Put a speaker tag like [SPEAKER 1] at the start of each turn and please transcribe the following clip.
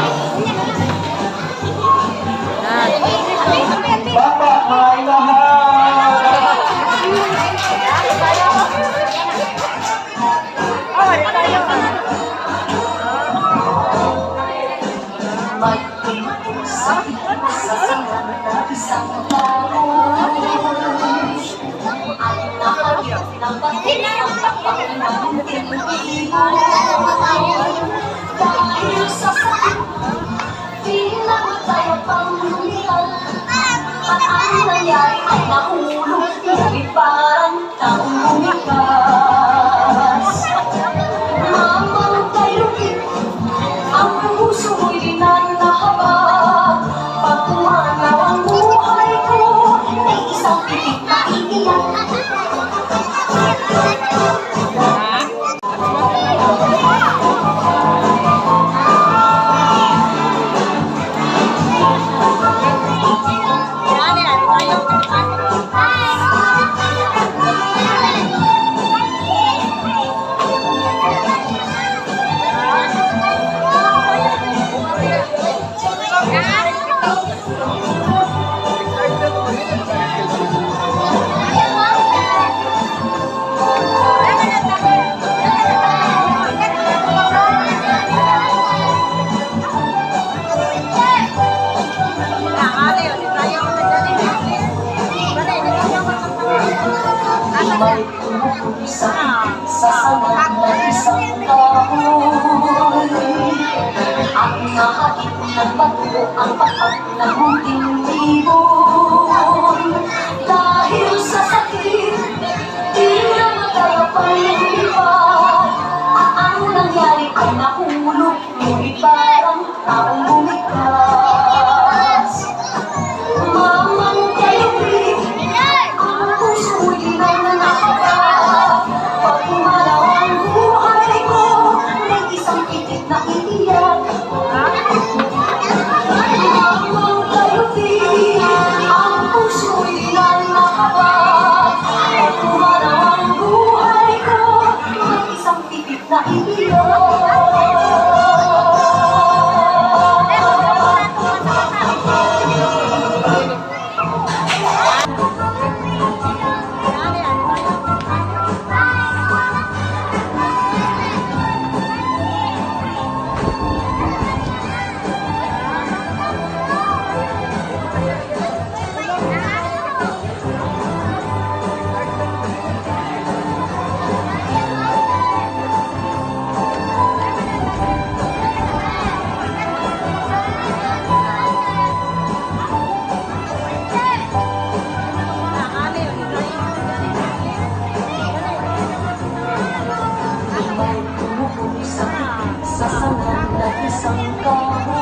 [SPEAKER 1] Wow. Panglumihan. At ang nangyari ay nahulog, parang taong lumipas. Mamang tayo ang puso mo'y dinanahaba. Pag umanaw ang buhay ko, may isang pitik na iiyak. May tumutuloy sa sa sanang ng isang kahoy Ang nahait ng bato ang patak ng munting ibon Dahil sa sakit, di na matayapang lumipad At ang nangyari ay nahulog, ngunit parang taong lumikas May tumutuloy sa sa sanang ng isang kahoy